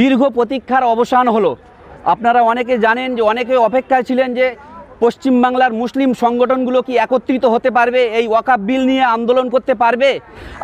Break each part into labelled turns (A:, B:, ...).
A: দীর্ঘ প্রতীক্ষার অবসান হলো। আপনারা অনেকে জানেন যে অনেকে অপেক্ষায় ছিলেন যে পশ্চিমবাংলার মুসলিম সংগঠনগুলো কি একত্রিত হতে পারবে? এই ওয়াকাপ বিল নিয়ে আন্দোলন করতে পারবে?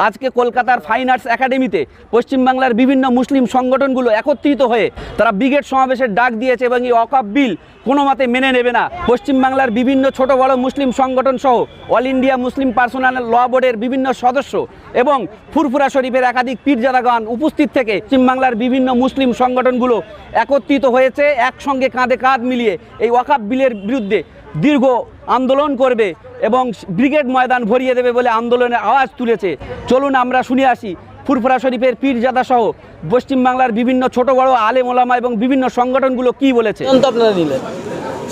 A: আজকে কলকাতার ফাইন আর্টস একাডেমিতে পশ্চিমবাংলার বিভিন্ন মুসলিম সংগঠনগুলো একত্রিত হয়ে তারা ব্রিগেড সমাবেশের ডাক দিয়েছে এবং এই ওয়াকাপ বিল কোনো মতে মেনে নেবে না। পশ্চিমবাংলার বিভিন্ন ছোট বড় মুসলিম সংগঠন সহ all India Muslim personal law বোর্ডের বিভিন্ন সদস্য এবং ফুরফুরা শরীফের একাধিক পীরজাদাগান উপস্থিত থেকে পশ্চিমবাংলার বিভিন্ন মুসলিম সংগঠনগুলো একত্রিত হয়েছে, একসঙ্গে কাঁধে কাঁধ মিলিয়ে এই ওয়াকাপ বিলের বিরুদ্ধে দীর্ঘ আন্দোলন করবে এবং ব্রিগেড ময়দান ভরিয়ে দেবে বলে আন্দোলনের আওয়াজ তুলেছে। চলুন আমরা শুনে আসি ফুরফুরা শরীফের পীরজাদা সহ পশ্চিমবাংলার বিভিন্ন ছোট বড় আলে ওলামা এবং বিভিন্ন সংগঠনগুলো কি বলেছে?
B: সিদ্ধান্ত আপনারা নিলেন।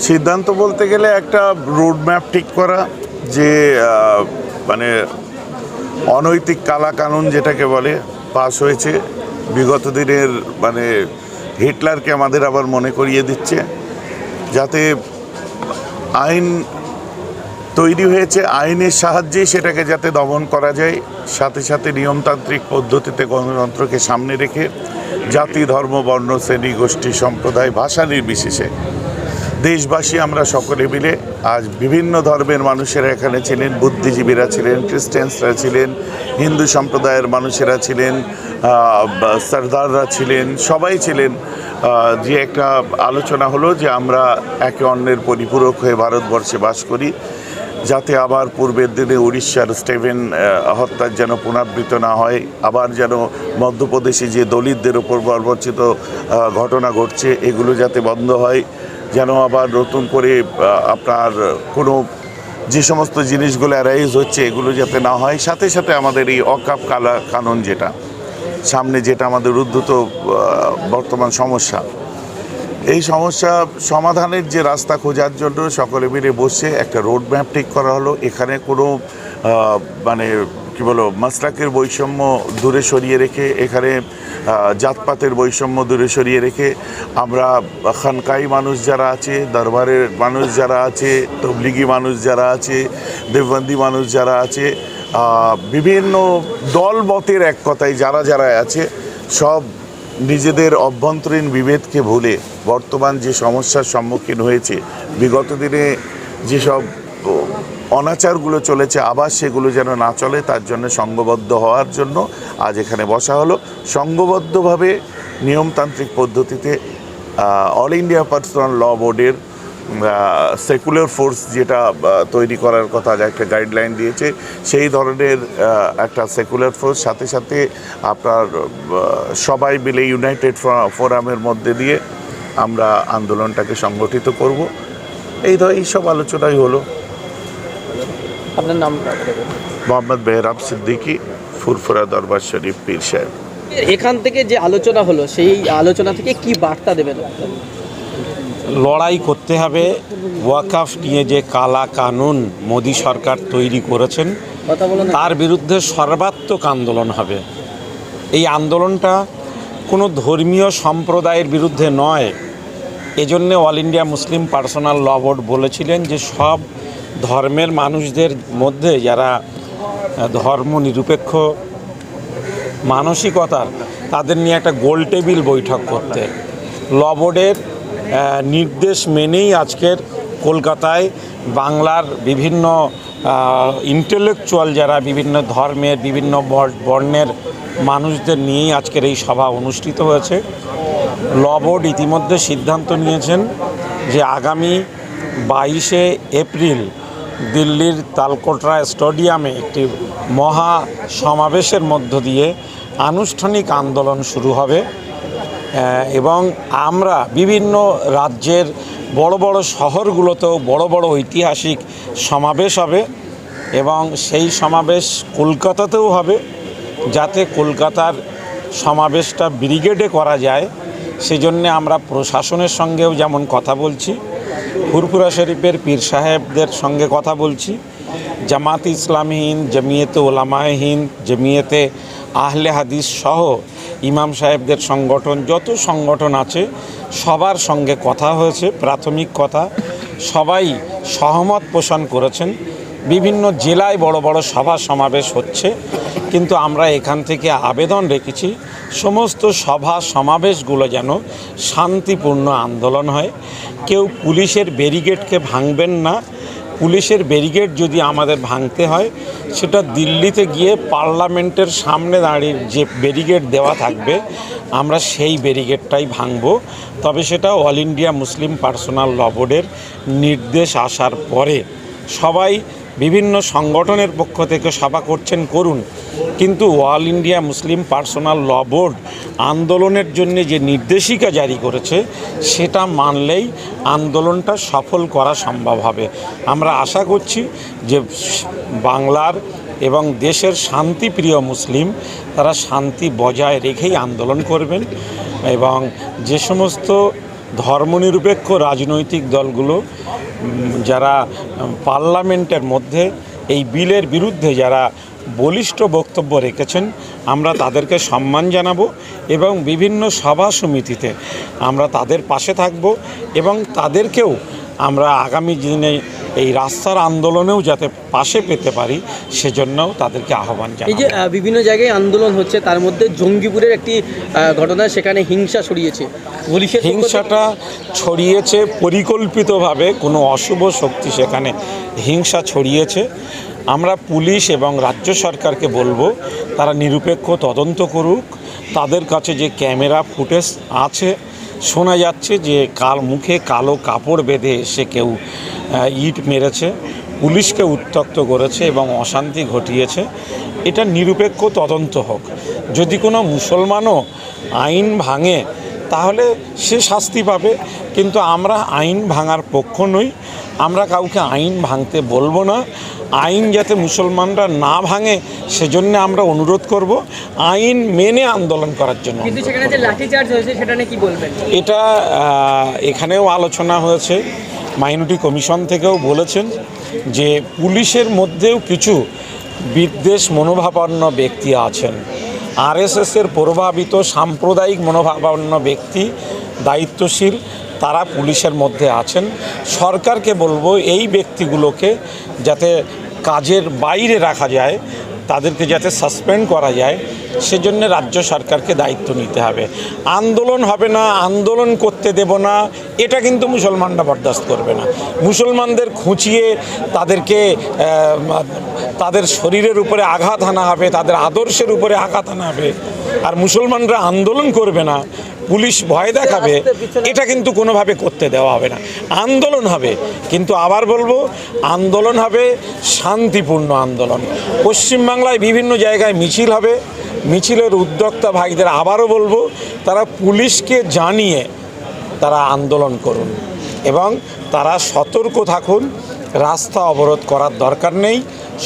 C: সিদ্ধান্ত বলতে গেলে একটা রোড ম্যাপ ঠিক করা যে মানে অনৈতিক কালা কানুন যেটাকে বলে পাস হয়েছে। বিগত দিনের মানে হিটলারকে আমাদের আবার মনে করিয়ে দিচ্ছে। যাতে আইন তৈরি হয়েছে, আইনের সাহায্যে সেটাকে যাতে দমন করা যায়, সাথে সাথে নিয়মতান্ত্রিক পদ্ধতিতে গণতন্ত্রকে সামনে রেখে জাতি, ধর্ম, বর্ণ, শ্রেণি, গোষ্ঠী, সম্প্রদায়, ভাষা নির্বিশেষে দেশবাসী আমরা সকলে মিলে আজ বিভিন্ন ধর্মের মানুষেরা এখানে ছিলেন, বুদ্ধিজীবীরা ছিলেন, খ্রিস্টানসরা ছিলেন, হিন্দু সম্প্রদায়ের মানুষেরা ছিলেন সর্দাররা ছিলেন, সবাই ছিলেন। যে একটা আলোচনা হলো যে আমরা একে অন্যের পরিপূরক হয়ে ভারতবর্ষে বাস করি, যাতে আবার পূর্বের দিনে উড়িষ্যার স্টেভেন হত্যার যেন পুনরাবৃত্ত না হয়, আবার যেন মধ্যপ্রদেশে যে দলিতদের ওপর বর্বরচিত ঘটনা ঘটছে, এগুলো যাতে বন্ধ হয়, যেন আবার নতুন করে আপনার কোনো যে সমস্ত জিনিসগুলো অ্যারাইজ হচ্ছে, এগুলো যাতে না হয়, সাথে সাথে আমাদের এই অকাপ কালা, কানুন যেটা। সামনে যেটা আমাদের উদ্ধত বর্তমান সমস্যা। এই সমস্যা সমাধানের যে রাস্তা খোঁজার জন্য সকলে মিলে বসে একটা রোড ম্যাপ ঠিক করা হলো। এখানে কোনো মানে কি বলো মাসলাকের বৈষম্য দূরে সরিয়ে রেখে, এখানে জাতপাতের বৈষম্য দূরে সরিয়ে রেখে আমরা খানকাই মানুষ যারা আছে, দরবারের মানুষ যারা আছে, তবলিগি মানুষ যারা আছে দেববন্দি মানুষ যারা আছে বিভিন্ন দল মতের এক কথায় যারা যারা আছে, সব নিজেদের অভ্যন্তরীণ বিভেদকে ভুলে বর্তমান যে সমস্যার সম্মুখীন হয়েছে, বিগত দিনে যেসব অনাচারগুলো চলেছে, আবার সেগুলো যেন না চলে, তার জন্য সঙ্গবদ্ধ হওয়ার জন্য আজ এখানে বসা হলো। সংঘবদ্ধভাবে নিয়মতান্ত্রিক পদ্ধতিতে অল ইন্ডিয়া পার্সোনাল ল বোর্ডের সেকুলার ফোর্স যেটা তৈরি করার কথা একটা গাইডলাইন দিয়েছে সেই ধরনের একটা সেকুলার ফোর্স সাথে সাথে আপনার সবাই মিলে ইউনাইটেড ফোরামের মধ্যে দিয়ে আমরা আন্দোলনটাকে সংগঠিত করব। এই ধর এইসব আলোচনাই হলো।
B: আপনার।
C: মোহাম্মদ বেহরাব সিদ্দিকী ফুরফুরা দরবার শরীফ পীর সাহেব।
B: এখান থেকে যে আলোচনা হলো সেই আলোচনা থেকে কি বার্তা দেবেন
D: লড়াই করতে হবে। ওয়াকাফ নিয়ে যে কালা কানুন মোদী সরকার তৈরি করেছেন তার বিরুদ্ধে সর্বাত্মক আন্দোলন হবে। এই আন্দোলনটা কোনো ধর্মীয় সম্প্রদায়ের বিরুদ্ধে নয়। এজন্যে all India Muslim personal law board বলেছিলেন যে সব ধর্মের মানুষদের মধ্যে যারা ধর্ম নিরপেক্ষ মানসিকতার তাদের নিয়ে একটা গোল টেবিল বৈঠক করতে। ল বোর্ডের নির্দেশ মেনেই আজকের কলকাতায় বাংলার বিভিন্ন ইন্টেলেকচুয়াল যারা বিভিন্ন ধর্মের, বিভিন্ন বর- বর্ণের মানুষদের নিয়েই আজকের এই সভা অনুষ্ঠিত হয়েছে। ল বোর্ড ইতিমধ্যে সিদ্ধান্ত নিয়েছেন যে আগামী বাইশে এপ্রিল দিল্লির তালকোটরা স্টেডিয়ামে একটি মহা সমাবেশের মধ্য দিয়ে আনুষ্ঠানিক আন্দোলন শুরু হবে। এবং আমরা বিভিন্ন রাজ্যের বড় বড় শহরগুলোতেও বড় বড় ঐতিহাসিক সমাবেশ হবে এবং সেই সমাবেশ কলকাতাতেও হবে যাতে কলকাতার সমাবেশটা ব্রিগেডে করা যায়। সেজন্য আমরা প্রশাসনের সঙ্গেও যেমন কথা বলছি, ফুরফুরা শরীফের পীর সাহেবদের সঙ্গে কথা বলছি, জামাত ইসলামী হিন্দ, জমিয়েতে ওলামায় হিন্দ, জমিয়েতে আহলে হাদিস সহ ইমাম সাহেবদের সংগঠন, যত সংগঠন আছে, সবার সঙ্গে কথা হয়েছে, প্রাথমিক কথা। সবাই সহমত পোষণ করেছেন। বিভিন্ন জেলায় বড় বড় সভা সমাবেশ হচ্ছে। কিন্তু আমরা এখান থেকে আবেদন রেখেছি, সমস্ত সভা সমাবেশগুলো যেন শান্তিপূর্ণ আন্দোলন হয়। কেউ পুলিশের ব্যারিগেডকে ভাঙবেন না। পুলিশের ব্যারিগেড যদি আমাদের ভাঙতে হয়, সেটা দিল্লিতে গিয়ে পার্লামেন্টের সামনে দাঁড়িয়ে যে ব্যারিকেড দেওয়া থাকবে, আমরা সেই ব্যারিকেডটাই ভাঙব। তবে সেটা all India Muslim personal law বোর্ডের নির্দেশ আসার পরে সবাই বিভিন্ন সংগঠনের পক্ষ থেকে সভা করছেন করুন কিন্তু all India Muslim personal law board আন্দোলনের জন্য যে নির্দেশিকা জারি করেছে, সেটা মানলেই আন্দোলনটা সফল করা সম্ভব হবে। আমরা আশা করছি যে বাংলার এবং দেশের শান্তিপ্রিয় মুসলিম তারা শান্তি বজায় রেখেই আন্দোলন করবেন এবং যে সমস্ত ধর্মনিরপেক্ষ রাজনৈতিক দলগুলো যারা পার্লামেন্টের মধ্যে এই বিলের বিরুদ্ধে যারা বলিষ্ঠ বক্তব্য রেখেছেন, আমরা তাদেরকে সম্মান জানাব এবং বিভিন্ন সভা সমিতিতে আমরা তাদের পাশে থাকব এবং তাদেরকেও আমরা আগামী দিনে এই রাস্তার আন্দোলনেও যাতে পাশে পেতে পারি সেজন্যও তাদেরকে আহ্বান
B: এই যে বিভিন্ন জায়গায় আন্দোলন হচ্ছে তার মধ্যে জঙ্গিপুরের একটি ঘটনা সেখানে হিংসা ছড়িয়েছে। পুলিশের
D: হিংসাটা ছড়িয়েছে পরিকল্পিতভাবে কোনো অশুভ শক্তি সেখানে হিংসা ছড়িয়েছে। আমরা পুলিশ এবং রাজ্য সরকারকে বলব তারা নিরপেক্ষ তদন্ত করুক। তাদের কাছে যে ক্যামেরা ফুটেজ আছে শোনা যাচ্ছে যে কাল মুখে কালো কাপড় বেঁধে এসে কেউ ইট মেরেছে, পুলিশকে উত্তক্ত করেছে এবং অশান্তি ঘটিয়েছে। এটা নিরপেক্ষ তদন্ত হোক। যদি কোনো মুসলমানও আইন ভাঙে তাহলে সে শাস্তি পাবে। কিন্তু আমরা আইন ভাঙার পক্ষ নই। আমরা কাউকে আইন ভাঙতে বলব না। আইন যাতে মুসলমানরা না ভাঙে সেজন্য আমরা অনুরোধ করব আইন মেনে আন্দোলন করার জন্য। এটা এখানেও আলোচনা হয়েছে। মাইনরিটি কমিশন থেকেও বলেছেন যে পুলিশের মধ্যেও কিছু বিদ্বেষ মনোভাবাপন্ন ব্যক্তি আছেন। আরএসএসের প্রভাবিত সাম্প্রদায়িক মনোভাবাপন্ন ব্যক্তি, দায়িত্বশীল, তারা পুলিশের মধ্যে আছেন। সরকারকে বলব এই ব্যক্তিগুলোকে যাতে কাজের বাইরে রাখা যায় তাদেরকে যাতে সাসপেন্ড করা যায়, সেজন্য রাজ্য সরকারকে দায়িত্ব নিতে হবে। আন্দোলন হবে না, আন্দোলন করতে দেব না, এটা কিন্তু মুসলমানরা বরদাস্ত করবে না। মুসলমানদের খুঁচিয়ে তাদেরকে তাদের শরীরের উপরে আঘাত আনা হবে, তাদের আদর্শের উপরে আঘাত আনা হবে। আর মুসলমানরা আন্দোলন করবে না পুলিশ ভয় দেখাবে এটা কিন্তু কোনোভাবে করতে দেওয়া হবে না। আন্দোলন হবে কিন্তু আবার বলব আন্দোলন হবে শান্তিপূর্ণ আন্দোলন। পশ্চিমবাংলায় বিভিন্ন জায়গায় মিছিল হবে মিছিলের উদ্যোক্তা ভাইদের আবারও বলব তারা পুলিশকে জানিয়ে তারা আন্দোলন করুন এবং তারা সতর্ক থাকুন রাস্তা অবরোধ করার দরকার নেই।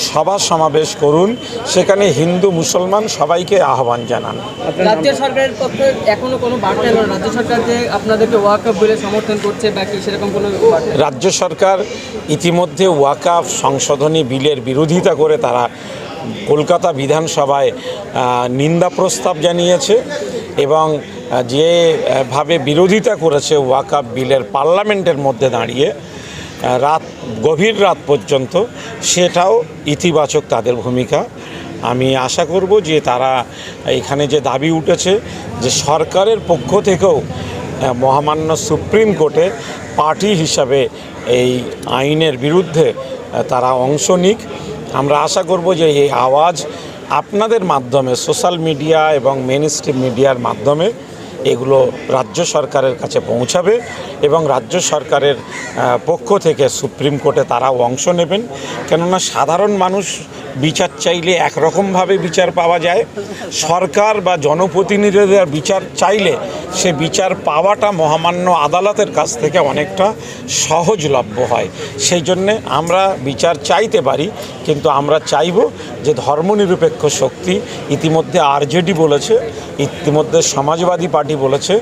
D: সভা সমাবেশ করুন। সেখানে হিন্দু মুসলমান সবাইকে আহ্বান জানান।
E: রাজ্য সরকারের পক্ষে এখনও কোনো বার্তা এলো রাজ্য সরকার যে আপনাদেরকে ওয়াকআপ বলে সমর্থন করছে বা কি সেরকম কোনো
D: রাজ্য সরকার ইতিমধ্যে ওয়াকাফ সংশোধনী বিলের বিরোধিতা করে তারা কলকাতা বিধানসভায় নিন্দা প্রস্তাব জানিয়েছে এবং যেভাবে বিরোধিতা করেছে ওয়াকাফ বিলের পার্লামেন্টের মধ্যে দাঁড়িয়ে রাত, গভীর রাত পর্যন্ত সেটাও ইতিবাচক তাদের ভূমিকা। আমি আশা করব যে তারা এখানে যে দাবি উঠেছে যে সরকারের পক্ষ থেকেও মহামান্য সুপ্রিম কোর্টে পার্টি হিসাবে এই আইনের বিরুদ্ধে তারা অংশ নিক। আমরা আশা করব যে এই আওয়াজ আপনাদের মাধ্যমে, সোশ্যাল মিডিয়া এবং মেন মিডিয়ার মাধ্যমে এগুলো রাজ্য সরকারের কাছে পৌঁছাবে এবং রাজ্য সরকারের পক্ষ থেকে সুপ্রিম কোর্টে তারাও অংশ নেবেন। কেননা সাধারণ মানুষ বিচার চাইলে একরকমভাবে বিচার পাওয়া যায়। সরকার বা জনপ্রতিনিধিদের বিচার চাইলে সে বিচার পাওয়াটা মহামান্য আদালতের কাছ থেকে অনেকটা সহজলভ্য হয়। সেই জন্যে আমরা বিচার চাইতে পারি, কিন্তু আমরা চাইব যে ধর্মনিরপেক্ষ শক্তি ইতিমধ্যে আরজেডি বলেছে, ইতিমধ্যে সমাজবাদী পার্টি বলেছে,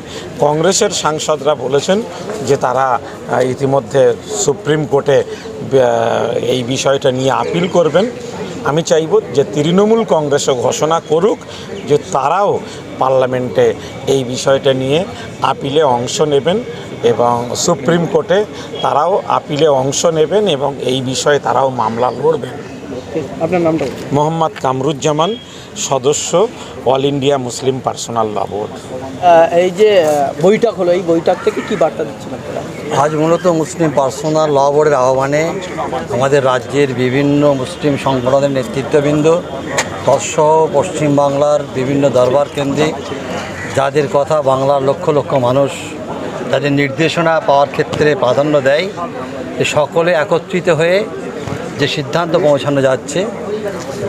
D: কংগ্রেসের সাংসদরা বলেছেন যে তারা ইতিমধ্যে সুপ্রিম কোর্টে এই বিষয়টা নিয়ে আপিল করবেন। আমি চাইব যে তৃণমূল কংগ্রেসও ঘোষণা করুক যে তারাও পার্লামেন্টে এই বিষয়টা নিয়ে আপিলে অংশ নেবেন এবং সুপ্রিম কোর্টে তারাও আপিলে অংশ নেবেন এবং এই বিষয়ে তারাও মামলা লড়বেন।
E: আপনার নামটা
D: মোহাম্মদ কামরুজ্জামান সদস্য all India Muslim personal law board
B: এই যে বৈঠক হলো এই বৈঠক থেকে কি বার্তা দিচ্ছেন আপনারা?
F: আজ মূলত মুসলিম পার্সোনাল ল বোর্ডের আহ্বানে আমাদের রাজ্যের বিভিন্ন মুসলিম সংগঠনের নেতৃত্ববৃন্দ তৎসহ পশ্চিমবাংলার বিভিন্ন দরবার কেন্দ্রে যাদের কথা বাংলার লক্ষ লক্ষ মানুষ তাদের নির্দেশনা পাওয়ার ক্ষেত্রে প্রাধান্য দেয় যে সকলে একত্রিত হয়ে যে সিদ্ধান্ত পৌঁছানো যাচ্ছে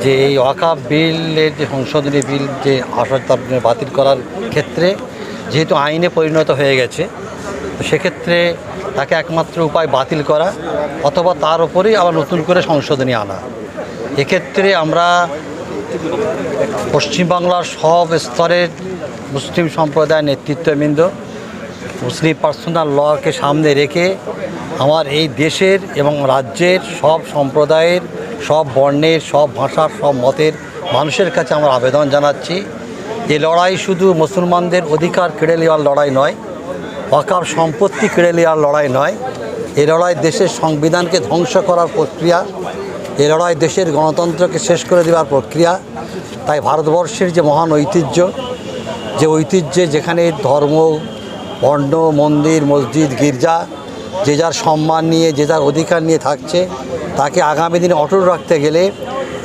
F: যে এই ওয়াকাফ বিলের যে সংশোধনী বিল যে আসার বাতিল করার ক্ষেত্রে যেহেতু আইনে পরিণত হয়ে গেছে, তো সেক্ষেত্রে তাকে একমাত্র উপায় বাতিল করা অথবা তার উপরেই আবার নতুন করে সংশোধনী আনা। এক্ষেত্রে আমরা পশ্চিমবাংলার সব স্তরের মুসলিম সম্প্রদায়ের নেতৃত্ববৃন্দ মুসলিম পার্সোনাল লকে সামনে রেখে আমার এই দেশের এবং রাজ্যের সব সম্প্রদায়ের, সব বর্ণের, সব ভাষার, সব মতের মানুষের কাছে আমরা আবেদন জানাচ্ছি। এই লড়াই শুধু মুসলমানদের অধিকার কেড়ে নেওয়ার লড়াই নয় ওয়াকাব সম্পত্তি কেড়ে নেওয়ার লড়াই নয়। এ লড়াই দেশের সংবিধানকে ধ্বংস করার প্রক্রিয়া, এ লড়াই দেশের গণতন্ত্রকে শেষ করে দেওয়ার প্রক্রিয়া। তাই ভারতবর্ষের যে মহান ঐতিহ্য, যে ঐতিহ্যে যেখানে ধর্ম বর্ণ, মন্দির, মসজিদ, গির্জা, যে যার সম্মান নিয়ে, যে যার অধিকার নিয়ে থাকছে, তাকে আগামী দিনে অটল রাখতে গেলে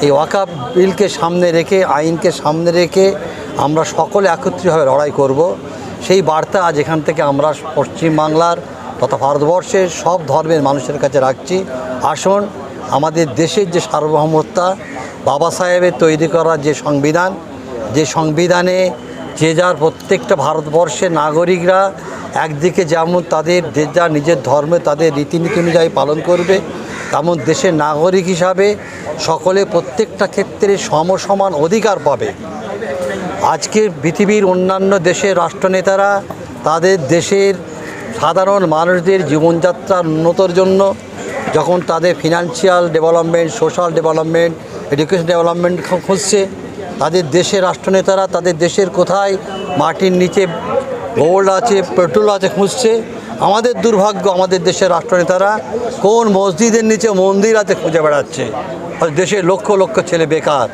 F: এই ওয়াকাব বিলকে সামনে রেখে, আইনকে সামনে রেখে আমরা সকলে একত্রিতভাবে লড়াই করব। সেই বার্তা আজ এখান থেকে আমরা পশ্চিমবাংলার তথা ভারতবর্ষের সব ধর্মের মানুষের কাছে রাখছি। আসুন, আমাদের দেশের যে সার্বভৌমত্তা বাবা সাহেবের তৈরি করা যে সংবিধান, যে সংবিধানে যে যার প্রত্যেকটা ভারতবর্ষের নাগরিকরা একদিকে যেমন তাদের যে নিজের ধর্মে তাদের রীতিনীতি অনুযায়ী পালন করবে, তেমন দেশের নাগরিক হিসাবে সকলে প্রত্যেকটা ক্ষেত্রে সমসমান অধিকার পাবে। আজকে পৃথিবীর অন্যান্য দেশের রাষ্ট্রনেতারা তাদের দেশের সাধারণ মানুষদের জীবনযাত্রার উন্নতর জন্য যখন তাদের financial development social development education development খুঁজছে, তাদের দেশের রাষ্ট্রনেতারা তাদের দেশের কোথায় মাটির নিচে গোল্ড আছে, পেট্রোল আছে, খুঁজছে। আমাদের দুর্ভাগ্য, আমাদের দেশের রাষ্ট্রনেতারা কোন মসজিদের নিচে মন্দির আছে খুঁজে বেড়াচ্ছে। দেশের লক্ষ লক্ষ ছেলে বেকার,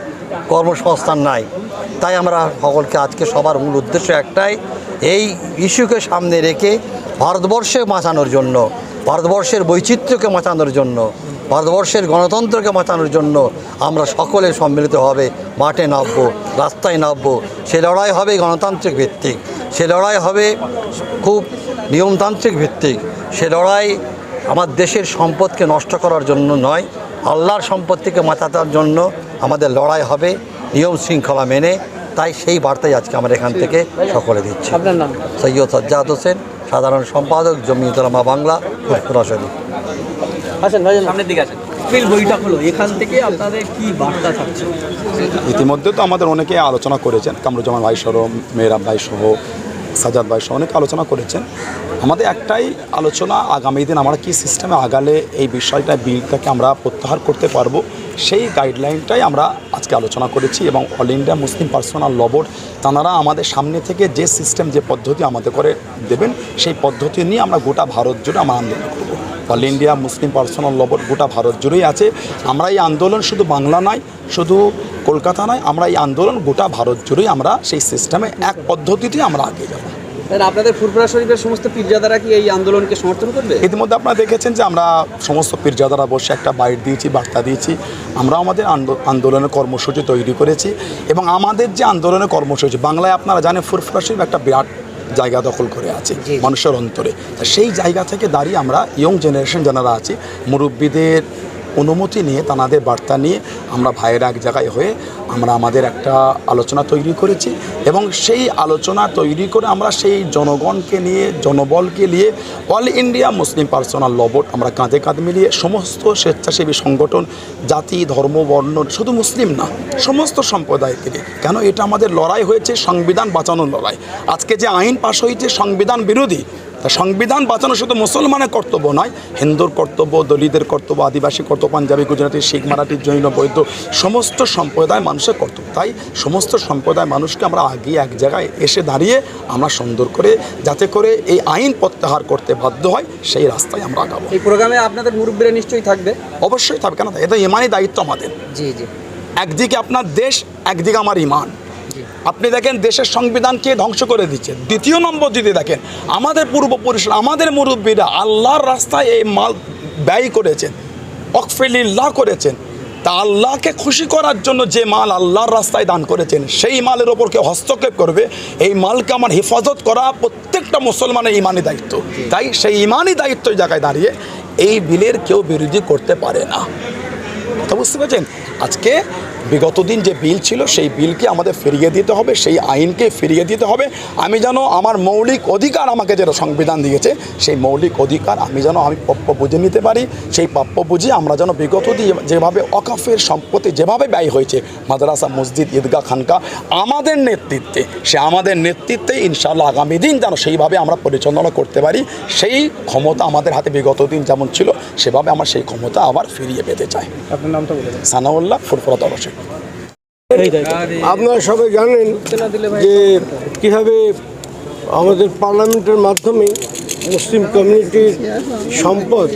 F: কর্মসংস্থান নাই। তাই আমরা সকলকে আজকে সবার মূল উদ্দেশ্য একটাই, এই ইস্যুকে সামনে রেখে ভারতবর্ষে বাঁচানোর জন্য, ভারতবর্ষের বৈচিত্র্যকে বাঁচানোর জন্য ভারতবর্ষের গণতন্ত্রকে বাঁচানোর জন্য আমরা সকলে সম্মিলিত হবে মাঠে নামবো রাস্তায় নামবো। সে লড়াই হবে গণতান্ত্রিক ভিত্তিক। সে লড়াই হবে খুব নিয়মতান্ত্রিক ভিত্তিক। সে লড়াই আমার দেশের সম্পদকে নষ্ট করার জন্য নয় আল্লাহর সম্পত্তিকে বাঁচাতার জন্য আমাদের লড়াই হবে নিয়ম শৃঙ্খলা মেনে। তাই সেই বার্তাই আজকে আমরা এখান থেকে সকলে দিচ্ছি। সৈয়দ সাজ্জাদ হোসেন সাধারণ সম্পাদক জমিয়তলামা বাংলা ফুরফুরা শরীফ।
B: আসেন ভাইজান
A: সামনের দিকে আছেন
B: বিল বৈঠক হলো এখান থেকে আপনাদের কি বার্তা থাকছে?
G: ইতিমধ্যে তো আমাদের অনেকে আলোচনা করেছেন কামরুজ্জামান ভাই সহ মেহরাব ভাই সহ সাজাদ ভাই সহ অনেকে আলোচনা করেছেন। আমাদের একটাই আলোচনা আগামী দিন আমরা কি সিস্টেমে আগালে এই বিষয়টা বিলটাকে আমরা প্রত্যাহার করতে পারব সেই গাইডলাইনটাই আমরা আজকে আলোচনা করেছি এবং all India Muslim personal law board তাঁরা আমাদের সামনে থেকে যে সিস্টেম যে পদ্ধতি আমাদের করে দেবেন সেই পদ্ধতি নিয়ে আমরা গোটা ভারত জুড়ে আমরা আন্দোলন করব। All India Muslim personal law board গোটা ভারত জুড়েই আছে। আমরা এই আন্দোলন শুধু বাংলা নয় শুধু কলকাতা নয় আমরা এই আন্দোলন গোটা ভারত জুড়েই আমরা সেই সিস্টেমে এক পদ্ধতিতে আমরা আগে যাব।
A: আপনাদের ফুরফুরা শরীফের সমস্ত পীরজাদারা কি এই আন্দোলনকে সমর্থন করবে?
G: ইতিমধ্যে আপনারা দেখেছেন যে আমরা সমস্ত পীরজাদারা বসে একটা বাইট দিয়েছি বার্তা দিয়েছি। আমরা আমাদের আন্দো- আন্দোলনের কর্মসূচি তৈরি করেছি এবং আমাদের যে আন্দোলনের কর্মসূচি বাংলায় আপনারা জানেন ফুরফুরা শরীফ একটা বিরাট জায়গা দখল করে আছে মানুষের অন্তরে। সেই জায়গা থেকে দাঁড়িয়ে আমরা ইয়ং জেনারেশন যারা আছে মুরব্বীদের অনুমতি নিয়ে তাদের বার্তা নিয়ে আমরা ভাইয়েরা এক জায়গায় হয়ে আমরা আমাদের একটা আলোচনা তৈরি করেছি এবং সেই আলোচনা তৈরি করে আমরা সেই জনগণকে নিয়ে, জনবলকে নিয়ে অল ইন্ডিয়া মুসলিম পার্সোনাল লবট আমরা কাঁধে কাঁধ মিলিয়ে সমস্ত স্বেচ্ছাসেবী সংগঠন, জাতি, ধর্ম, বর্ণ, শুধু মুসলিম না, সমস্ত সম্প্রদায়কে নিয়ে কেন এটা আমাদের লড়াই হয়েছে সংবিধান বাঁচানোর লড়াই। আজকে যে আইন পাশ হয়েছে সংবিধান বিরোধী তা সংবিধান বাঁচানো শুধু মুসলমানের কর্তব্য নয় হিন্দুর কর্তব্য দলিতের কর্তব্য আদিবাসী কর্তব্য পাঞ্জাবি গুজরাটি শিখ মারাঠি জৈন বৈদ্য সমস্ত সম্প্রদায় মানুষের কর্তব্য। তাই সমস্ত সম্প্রদায় মানুষকে আমরা আগে এক জায়গায় এসে দাঁড়িয়ে আমরা সুন্দর করে যাতে করে এই আইন প্রত্যাহার করতে বাধ্য হয় সেই রাস্তায় আমরা আগাবো।
B: এই প্রোগ্রামে আপনাদের মুরব্বীরা নিশ্চয়ই থাকবে?
G: অবশ্যই থাকবে। কেন? এটা ইমানই দায়িত্ব আমাদের।
B: জি জি।
G: একদিকে আপনার দেশ একদিকে আমার ইমান। আপনি দেখেন দেশের সংবিধানকে ধ্বংস করে দিচ্ছে। দ্বিতীয় নম্বর যদি দেখেন, আমাদের পূর্বপুরুষরা আমাদের মুরব্বীরা আল্লাহর রাস্তায় এই মাল ব্যয় করেছেন অকফেলিল্লাহ করেছেন। তা আল্লাহকে খুশি করার জন্য যে মাল আল্লাহর রাস্তায় দান করেছেন, সেই মালের ওপর কেউ হস্তক্ষেপ করবে। এই মালকে আমার হেফাজত করা প্রত্যেকটা মুসলমানের ইমানি দায়িত্ব। তাই সেই ইমানি দায়িত্ব জায়গায় দাঁড়িয়ে এই বিলের কেউ বিরোধী করতে পারে না। কথা বুঝতে পারছেন? আজকে বিগত দিন যে বিল ছিল, সেই বিলকে আমাদের ফিরিয়ে দিতে হবে, সেই আইনকে ফিরিয়ে দিতে হবে। আমি যেন আমার মৌলিক অধিকার আমাকে যেটা সংবিধান দিয়েছে, সেই মৌলিক অধিকার আমি যেন আমি প্রাপ্য বুঝে নিতে পারি, সেই প্রাপ্য বুঝে আমরা যেন বিগত দিন যেভাবে অকাফের সম্পত্তি যেভাবে ব্যয় হয়েছে, মাদ্রাসা, মসজিদ, ঈদগাহ, খানকা, আমাদের নেতৃত্বে, সে আমাদের নেতৃত্বে ইনশাল্লাহ আগামী দিন যেন সেইভাবে আমরা পরিচালনা করতে পারি, সেই ক্ষমতা আমাদের হাতে বিগত দিন যেমন ছিল, সেভাবে আমরা সেই ক্ষমতা আবার ফিরিয়ে পেতে চাই।
B: আপনার নামটা বলে
G: সানাউল্লাহ ফুরফুরা
H: আপনারা সবাই জানেন যে কীভাবে আমাদের পার্লামেন্টের মাধ্যমে মুসলিম কমিউনিটির সম্পদ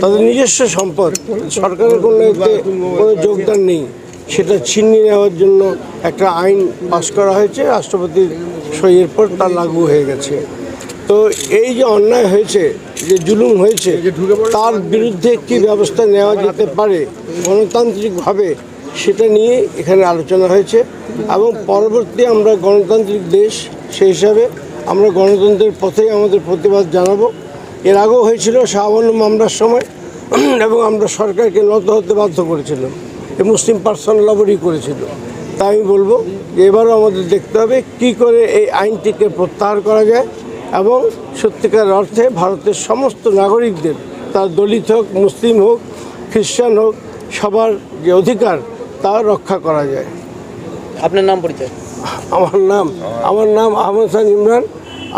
H: তাদের নিজস্ব সম্পদ সরকারের কোনো এতে কোনো যোগদান নেই সেটা ছিনিয়ে নেওয়ার জন্য একটা আইন পাশ করা হয়েছে রাষ্ট্রপতির সইয়ের পর তা লাগু হয়ে গেছে। তো এই যে অন্যায় হয়েছে যে জুলুম হয়েছে, তার বিরুদ্ধে কি ব্যবস্থা নেওয়া যেতে পারে গণতান্ত্রিকভাবে সেটা নিয়ে এখানে আলোচনা হয়েছে এবং পরবর্তী আমরা গণতান্ত্রিক দেশ সেই হিসাবে আমরা গণতন্ত্রের পথেই আমাদের প্রতিবাদ জানাব। এর আগেও হয়েছিল শাহবানু মামলার সময় এবং আমরা সরকারকে নত হতে বাধ্য করেছিলাম। এ মুসলিম পার্সন লবরি করেছিল। তাই আমি বলব, এবারও আমাদের দেখতে হবে কি করে এই আইনটিকে প্রত্যাহার করা যায়। এবং সত্যিকার অর্থে ভারতের সমস্ত নাগরিকদের তার দলিত হোক মুসলিম হোক খ্রিস্টান হোক সবার যে অধিকার তা রক্ষা করা যায়।
B: আপনার নাম পরিচয়?
H: আমার নাম আমার নাম আহমদ হাসান ইমরান।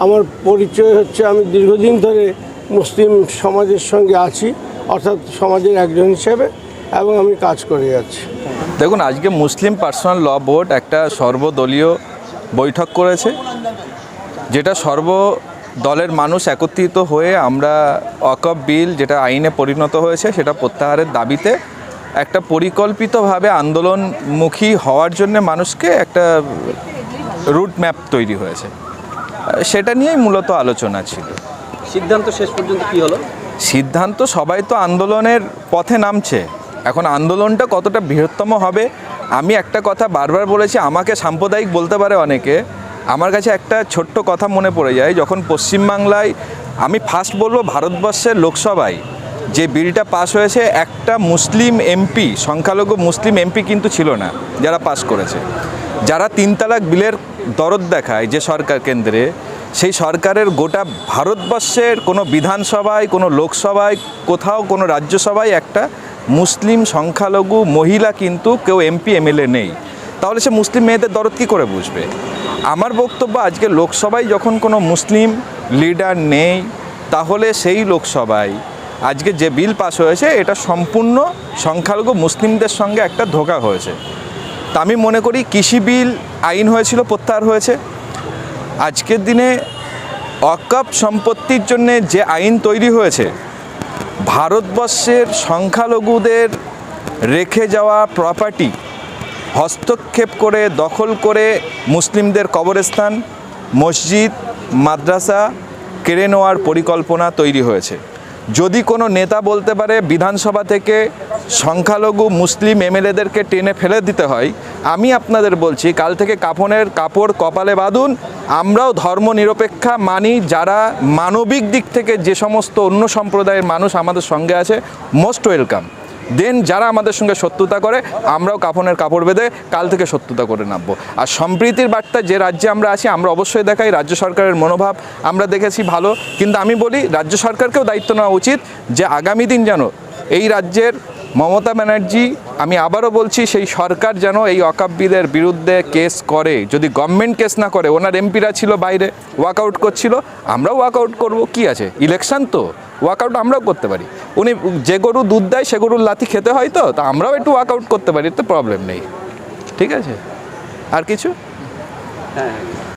H: আমার পরিচয় হচ্ছে আমি দীর্ঘদিন ধরে মুসলিম সমাজের সঙ্গে আছি অর্থাৎ সমাজের একজন হিসেবে এবং আমি কাজ করে যাচ্ছি।
I: দেখুন আজকে মুসলিম পার্সোনাল ল বোর্ড একটা সর্বদলীয় বৈঠক করেছে। যেটা সর্ব দলের মানুষ একত্রিত হয়ে আমরা অকপ বিল যেটা আইনে পরিণত হয়েছে সেটা প্রত্যাহারের দাবিতে একটা পরিকল্পিতভাবে আন্দোলনমুখী হওয়ার জন্য মানুষকে একটা রুট ম্যাপ তৈরি হয়েছে। সেটা নিয়েই মূলত আলোচনা ছিল।
B: সিদ্ধান্ত শেষ পর্যন্ত কি হলো?
I: সিদ্ধান্ত সবাই তো আন্দোলনের পথে নামছে। এখন আন্দোলনটা কতটা বৃহত্তম হবে? আমি একটা কথা বারবার বলেছি আমাকে সাম্প্রদায়িক বলতে পারে অনেকে আমার কাছে একটা ছোট্ট কথা মনে পড়ে যায়, যখন পশ্চিমবাংলায় আমি ফার্স্ট বলব ভারতবর্ষের লোকসভায় যে বিলটা পাস হয়েছে, একটা মুসলিম এমপি, সংখ্যালঘু মুসলিম এমপি কিন্তু ছিল না, যারা পাস করেছে। যারা তিন তালাক বিলের দরদ দেখায় যে সরকার কেন্দ্রে, সেই সরকারের গোটা ভারতবর্ষের কোনো বিধানসভায়, কোনো লোকসভায়, কোথাও কোনো রাজ্যসভায় একটা মুসলিম সংখ্যালঘু মহিলা কিন্তু কেউ এমপি, এমএলএ নেই। তাহলে সে মুসলিম মেয়েদের দরদ কী করে বুঝবে? আমার বক্তব্য আজকে লোকসভায় যখন কোনো মুসলিম লিডার নেই, তাহলে সেই লোকসভায় আজকে যে বিল পাস হয়েছে, এটা সম্পূর্ণ সংখ্যালঘু মুসলিমদের সঙ্গে একটা ধোকা হয়েছে। তা আমি মনে করি কৃষি বিল আইন হয়েছিল, প্রত্যাহার হয়েছে। আজকের দিনে অকাপ সম্পত্তির জন্য যে আইন তৈরি হয়েছে, ভারতবর্ষের সংখ্যালঘুদের রেখে যাওয়া প্রপার্টি হস্তক্ষেপ করে, দখল করে মুসলিমদের কবরস্থান, মসজিদ, মাদ্রাসা কেড়ে নেওয়ার পরিকল্পনা তৈরি হয়েছে। যদি কোনো নেতা বলতে পারে, বিধানসভা থেকে সংখ্যালঘু মুসলিম এমএলএদেরকে টেনে ফেলে দিতে হয়, আমি আপনাদের বলছি, কাল থেকে কাফনের কাপড় কপালে বাঁধুন, আমরাও ধর্ম নিরপেক্ষা মানি, যারা মানবিক দিক থেকে যে সমস্ত অন্য সম্প্রদায়ের মানুষ আমাদের সঙ্গে আছে, মোস্ট ওয়েলকাম। দেন যারা আমাদের সঙ্গে শত্রুতা করে, আমরাও কাফনের কাপড় বেঁধে কাল থেকে শত্রুতা করে নামবো। আর সম্প্রীতির বার্তা, যে রাজ্যে আমরা আছি, আমরা অবশ্যই দেখাই, রাজ্য সরকারের মনোভাব আমরা দেখেছি ভালো। কিন্তু আমি বলি, রাজ্য সরকারকেও দায়িত্ব নেওয়া উচিত যে আগামী দিন যেন এই রাজ্যের মমতা ব্যানার্জি, আমি আবারও বলছি, সেই সরকার যেন এই অকাপ বিলের বিরুদ্ধে কেস করে। যদি গভর্নমেন্ট কেস না করে, ওনার এমপিরা ছিল বাইরে ওয়াকআউট করছিল, আমরাও ওয়াকআউট করব, কি আছে? ইলেকশন তো ওয়াকআউট আমরাও করতে পারি। উনি যে গরু দুধ দেয়, সে গরুর লাথি খেতে হয় তো, তা আমরাও একটু ওয়াকআউট করতে পারি তো প্রবলেম নেই। ঠিক আছে? আর কিছু?